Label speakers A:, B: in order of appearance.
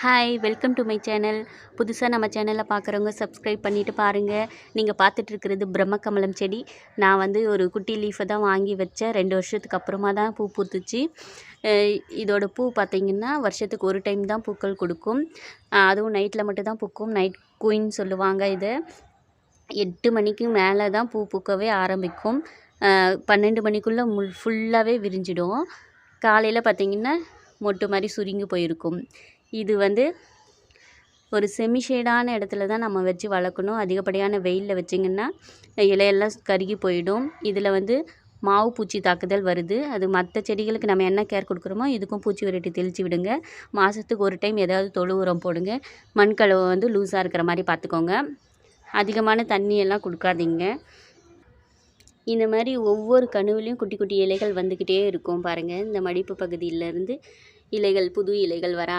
A: Hi welcome to my channel புதுசாக நம்ம சேனலில் பார்க்குறவங்க சப்ஸ்கிரைப் பண்ணிவிட்டு பாருங்கள் நீங்கள் பார்த்துட்ருக்கிறது பிரம்மக்கமலம் செடி. நான் வந்து ஒரு குட்டி லீஃபை தான் வாங்கி வச்சேன். ரெண்டு வருஷத்துக்கு அப்புறமா தான் பூ பூத்துச்சு. இதோட பூ பார்த்திங்கன்னா வருஷத்துக்கு ஒரு டைம் தான் பூக்கள் கொடுக்கும். அதுவும் நைட்டில் மட்டும் தான் பூக்கும். நைட் குயின் சொல்லுவாங்க இதை. எட்டு மணிக்கு மேலே தான் பூ பூக்கவே ஆரம்பிக்கும். பன்னெண்டு மணிக்குள்ளே முள் ஃபுல்லாகவே விரிஞ்சிடும். காலையில் பார்த்திங்கன்னா மொட்டு மாதிரி சுருங்கி போயிருக்கும். இது வந்து ஒரு செமி ஷேடான இடத்துல தான் நம்ம வச்சு வளர்க்கணும். அதிகப்படியான வெயிலில் வச்சிங்கன்னா இலையெல்லாம் கருகி போயிடும். இதில் வந்து மாவு பூச்சி தாக்குதல் வருது. அது மற்ற செடிகளுக்கு நம்ம என்ன கேர் கொடுக்குறோமோ இதுக்கும் பூச்சி விரட்டி தெளித்து விடுங்க. மாதத்துக்கு ஒரு டைம் ஏதாவது தொழு உரம் போடுங்க. மண்கலவை வந்து லூஸாக இருக்கிற மாதிரி பார்த்துக்கோங்க. அதிகமான தண்ணியெல்லாம் கொடுக்காதீங்க. இந்த மாதிரி ஒவ்வொரு கணுவிலையும் குட்டி குட்டி இலைகள் வந்துக்கிட்டே இருக்கும் பாருங்கள் இந்த மடிப்பு பகுதியிலேருந்து இலைகள் புது இலைகள் வர